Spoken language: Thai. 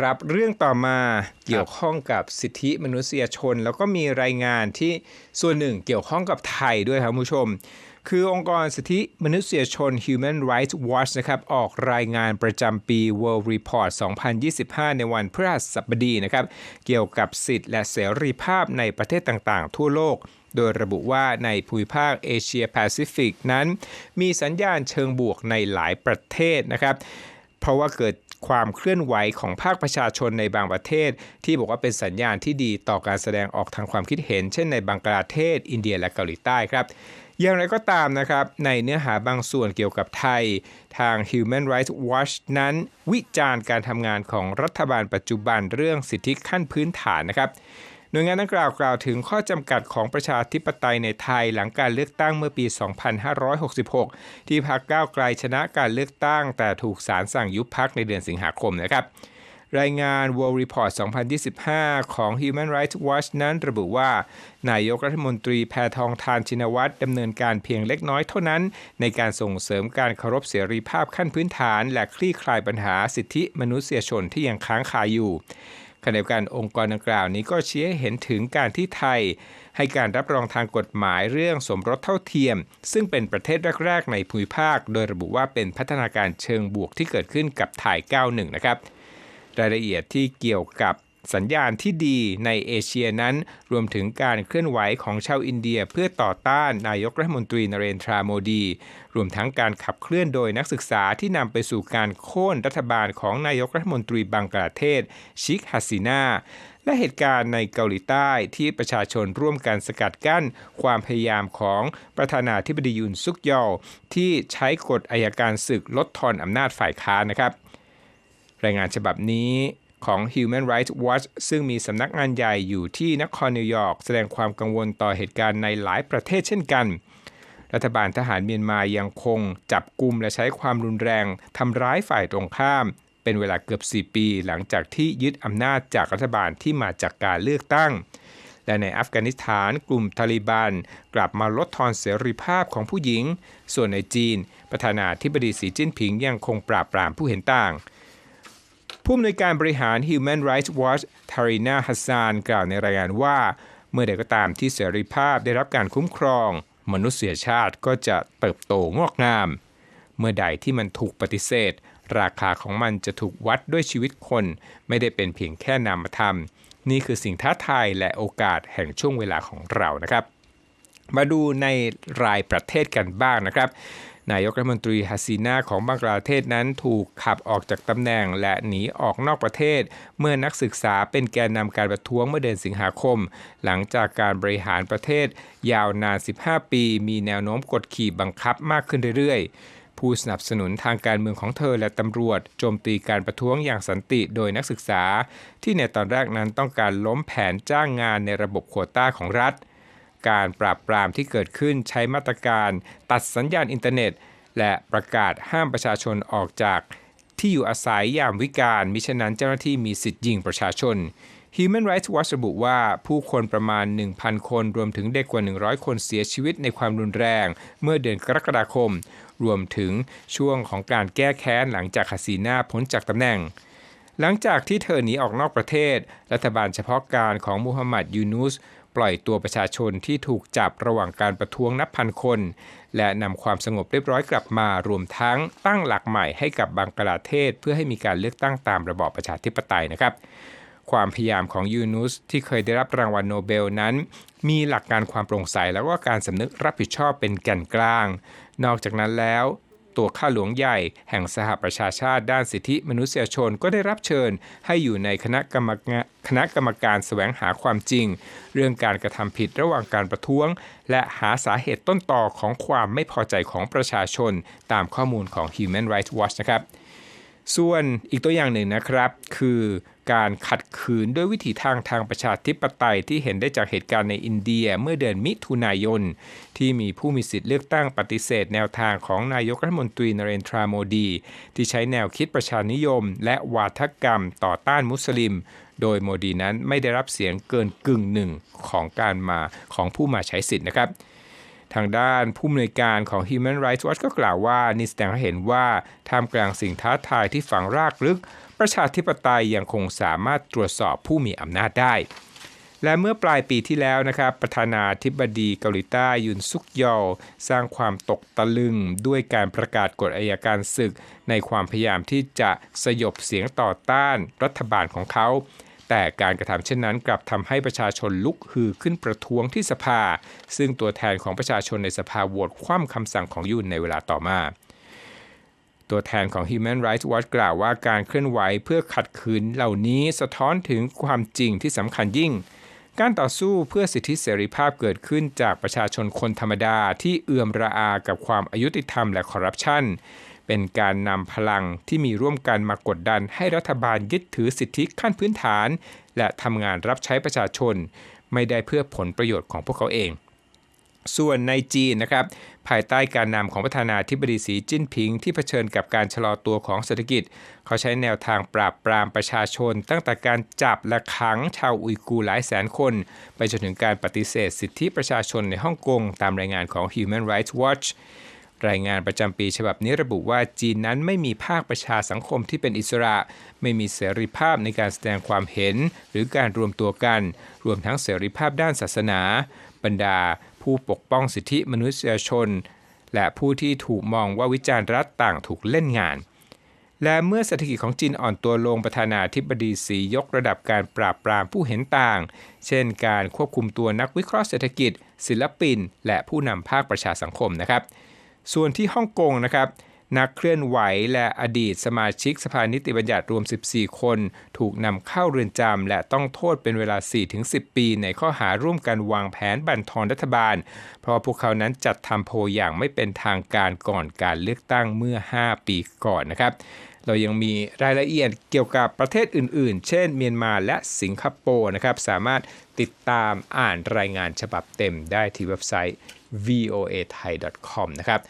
ครับ เรื่องต่อมาเกี่ยวข้องกับสิทธิมนุษยชน แล้วก็มีรายงานที่ส่วนหนึ่งเกี่ยวข้องกับไทยด้วยครับผู้ชม คือองค์กรสิทธิมนุษยชน Human Rights Watch นะครับออกรายงานประจำปี World Report 2025 ในวันพฤหัสบดีนะครับ เกี่ยวกับสิทธิและเสรีภาพในประเทศต่างๆ ทั่วโลกโดยระบุว่าในภูมิภาคเอเชียแปซิฟิกนั้น มีสัญญาณเชิงบวกในหลายประเทศนะครับ เพราะว่าเกิด ความเคลื่อนไหวของภาคประชาชนในบางประเทศ ที่บอกว่าเป็นสัญญาณที่ดีต่อการแสดงออกทางความคิดเห็น เช่นในบังกลาเทศ อินเดียและเกาหลีใต้ครับอย่างไรก็ตามนะครับ ในเนื้อหาบางส่วนเกี่ยวกับไทย ทาง Human Rights Watch นั้น วิจารณ์การทำงานของรัฐบาลปัจจุบันเรื่องสิทธิขั้นพื้นฐานนะครับ หน่วยงานดังกล่าวกล่าวถึงข้อจำกัดของประชาธิปไตยในไทยหลังการเลือกตั้งเมื่อปี 2566 ที่พรรคก้าวไกลชนะการเลือกตั้ง แต่ถูกศาลสั่งยุบพรรคในเดือนสิงหาคมนะครับรายงาน World Report 2025 ของ Human Rights Watch นั้นระบุว่า นายกรัฐมนตรีแพทองทานชินวัตรดำเนินการเพียงเล็กน้อยเท่านั้น ในการส่งเสริมการเคารพเสรีภาพขั้นพื้นฐาน และคลี่คลายปัญหาสิทธิมนุษยชนที่ยังค้างคาอยู่ ขณะเดียวกันองค์กรดังกล่าวนี้ก็ชี้ให้เห็นถึงการที่ไทย ให้การรับรองทางกฎหมายเรื่องสมรสเท่าเทียม ซึ่งเป็นประเทศแรกๆในภูมิภาค โดยระบุว่าเป็นพัฒนาการเชิงบวกที่เกิดขึ้นกับไทย 91 นะครับ รายละเอียดที่เกี่ยวกับ สัญญาณที่ดีในเอเชียนั้น รวมถึงการเคลื่อนไหวของชาวอินเดียเพื่อต่อต้านนายกรัฐมนตรีนเรนทราโมดี รวมทั้งการขับเคลื่อนโดยนักศึกษาที่นำไปสู่การโค่นรัฐบาลของนายกรัฐมนตรีบังกลาเทศ ชิคฮัสซีนาและเหตุการณ์ในเกาหลีใต้ที่ประชาชนร่วมกันสกัดกั้น ความพยายามของประธานาธิบดียุนซุกยอลที่ใช้กฎอายการศึกลดทอนอำนาจฝ่ายค้านนะครับ รายงานฉบับนี้ ของ Human Rights Watch ซึ่งมีสำนักงานใหญ่อยู่ที่นครนิวยอร์กแสดงความกังวลต่อเหตุการณ์ในหลายประเทศเช่นกัน รัฐบาลทหารเมียนมายังคงจับกลุ่มและใช้ความรุนแรงทำร้ายฝ่ายตรงข้าม เป็นเวลาเกือบ 4 ปี หลังจากที่ยึดอำนาจจากรัฐบาลที่มาจากการเลือกตั้ง และในอัฟกานิสถานกลุ่มทาลิบันกลับมาลดทอนเสรีภาพของผู้หญิง ส่วนในจีน ประธานาธิบดีสีจิ้นผิงยังคงปราบปรามผู้เห็นต่าง ผู้อำนวยการบริหาร Human Rights Watch ทารินาฮัสซานกล่าวในรายงานว่า เมื่อใดก็ตามที่เสรีภาพได้รับการคุ้มครอง มนุษยชาติก็จะเติบโตงอกงาม เมื่อใดที่มันถูกปฏิเสธ ราคาของมันจะถูกวัดด้วยชีวิตคน ไม่ได้เป็นเพียงแค่นามธรรม นี่คือสิ่งท้าทายและโอกาสแห่งช่วงเวลาของเรานะครับ มาดูในรายประเทศกันบ้างนะครับ นายกรัฐมนตรีฮัสซีนาของบังกลาเทศนั้นถูกขับออกจากตำแหน่งและหนีออกนอกประเทศ เมื่อนักศึกษาเป็นแกนนำการประท้วงเมื่อเดือนสิงหาคม หลังจากการบริหารประเทศ ยาวนาน 15 ปี มีแนวโน้มกดขี่บังคับมากขึ้นเรื่อยๆผู้สนับสนุนทางการเมืองของเธอและตำรวจ โจมตีการประท้วงอย่างสันติโดยนักศึกษา ที่ในตอนแรกนั้นต้องการล้มแผนจ้างงานในระบบโควต้าของรัฐ การปราบปรามที่เกิดขึ้นใช้มาตรการตัดสัญญาณอินเทอร์เน็ต และประกาศห้ามประชาชนออกจากที่อยู่อาศัยยามวิกาลมิฉะนั้นเจ้าหน้าที่มีสิทธิ์ยิงประชาชน Human Rights Watch ระบุว่าผู้คนประมาณ 1,000 คนรวมถึงเด็กกว่า 100 คนเสียชีวิตในความรุนแรง เมื่อเดือนกรกฎาคม รวมถึงช่วงของการแก้แค้นหลังจากคาซีนาพ้นจากตำแหน่ง หลังจากที่เธอหนีออกนอกประเทศ รัฐบาลเฉพาะการของมูฮัมหมัดยูนุส ปล่อยตัวประชาชนที่ถูกจับระหว่างการประท้วงนับพันคน และนำความสงบเรียบร้อยกลับมารวมทั้งตั้งหลักใหม่ให้กับบังกลาเทศ เพื่อให้มีการเลือกตั้งตามระบอบประชาธิปไตยนะครับ ความพยายามของยูนุสที่เคยได้รับรางวัลโนเบลนั้น มีหลักการความโปร่งใสแล้วก็การสำนึกรับผิดชอบเป็นแก่นกลาง นอกจากนั้นแล้ว ตัวข้าหลวงใหญ่แห่งสหประชาชาติด้านสิทธิมนุษยชนก็ได้รับเชิญ ให้อยู่ในคณะกรรมคณะกรรมการแสวงหาความจริง เรื่องการกระทำผิดระหว่างการประท้วง และหาสาเหตุต้นต่อของความไม่พอใจของประชาชน ตามข้อมูลของ Human Rights Watch นะครับ ส่วนอีกตัวอย่างหนึ่งนะครับ คือ การขัดขืนด้วยวิถีทางทางประชาธิปไตยที่เห็นได้จากเหตุการณ์ในอินเดียเมื่อเดือนมิถุนายน ที่มีผู้มีสิทธิ์เลือกตั้งปฏิเสธแนวทางของนายกรัฐมนตรีนเรนทราโมดี ที่ใช้แนวคิดประชานิยม และวาทกรรมต่อต้านมุสลิม โดยโมดีนั้นไม่ได้รับเสียงเกินกึ่งหนึ่งของการมาของผู้มาใช้สิทธิ์นะครับ ทางด้านผู้อำนวยการของ Human Rights Watch ก็กล่าวว่านี่แสดงให้เห็นว่าท่ามกลางสิ่งท้าทายที่ฝังรากลึก ประชาธิปไตยยังคงสามารถตรวจสอบผู้มีอำนาจได้ และเมื่อปลายปีที่แล้วนะครับประธานาธิบดีเกาหลีใต้ยุนซุกยอลสร้างความตกตะลึง ด้วยการประกาศกฎอายการศึก ในความพยายามที่จะสยบเสียงต่อต้านรัฐบาลของเขา แต่การกระทำเช่นนั้นกลับทำให้ประชาชนลุกฮือขึ้นประท้วงที่สภา ซึ่งตัวแทนของประชาชนในสภาโหวตคว่ำคำสั่งของยุนในเวลาต่อมาตัวแทนของ Human Rights Watch กล่าวว่าการเคลื่อนไหวเพื่อขัดขืนเหล่านี้สะท้อนถึงความจริงที่สำคัญยิ่ง การต่อสู้เพื่อสิทธิเสรีภาพเกิดขึ้นจากประชาชนคนธรรมดาที่เอื่อมระอากับความอายุติธรรมและคอร์รัปชัน เป็นการนำพลังที่มีร่วมกันมากดดันให้รัฐบาลยึดถือสิทธิขั้นพื้นฐาน และทำงานรับใช้ประชาชน ไม่ได้เพื่อผลประโยชน์ของพวกเขาเอง ส่วนในจีนนะครับ ภายใต้การนำของประธานาธิบดีสีจิ้นผิง ที่เผชิญกับการชะลอตัวของเศรษฐกิจ เขาใช้แนวทางปราบปรามประชาชน ตั้งแต่การจับและขังชาวอุยกูร์หลายแสนคน ไปจนถึงการปฏิเสธสิทธิประชาชนในฮ่องกงตามรายงานของ Human Rights Watch รายงานประจำปีฉบับนี้ระบุว่าจีนนั้นไม่มีภาคประชาสังคมที่เป็นอิสระ ไม่มีเสรีภาพในการแสดงความเห็น หรือการรวมตัวกัน รวมทั้งเสรีภาพด้านศาสนา บรรดา ผู้ปกป้องสิทธิมนุษยชน และผู้ที่ถูกมองว่าวิจารณ์รัฐต่างถูกเล่นงาน และเมื่อเศรษฐกิจของจีนอ่อนตัวลงประธานาธิบดีสียกระดับการปราบปรามผู้เห็นต่าง เช่น การควบคุมตัวนักวิเคราะห์เศรษฐกิจ ศิลปิน และผู้นำภาคประชาสังคมนะครับ ส่วนที่ฮ่องกงนะครับนักเคลื่อนไหวและอดีตสมาชิกสภานิติบัญญัติรวม 14 คน ถูกนำเข้าเรือนจำและต้องโทษเป็นเวลา 4-10 ปี ในข้อหาร่วมกันวางแผนบั่นทอนรัฐบาล เพราะพวกเขานั้นจัดทำโพอย่างไม่เป็นทางการก่อนการเลือกตั้งเมื่อ 5 ปีก่อนนะครับ เรายังมีรายละเอียดเกี่ยวกับประเทศอื่น ๆ เช่น เมียนมาและสิงคโปร์นะครับ สามารถติดตามอ่านรายงานฉบับเต็มได้ที่เว็บไซต์ voa thai com นะครับ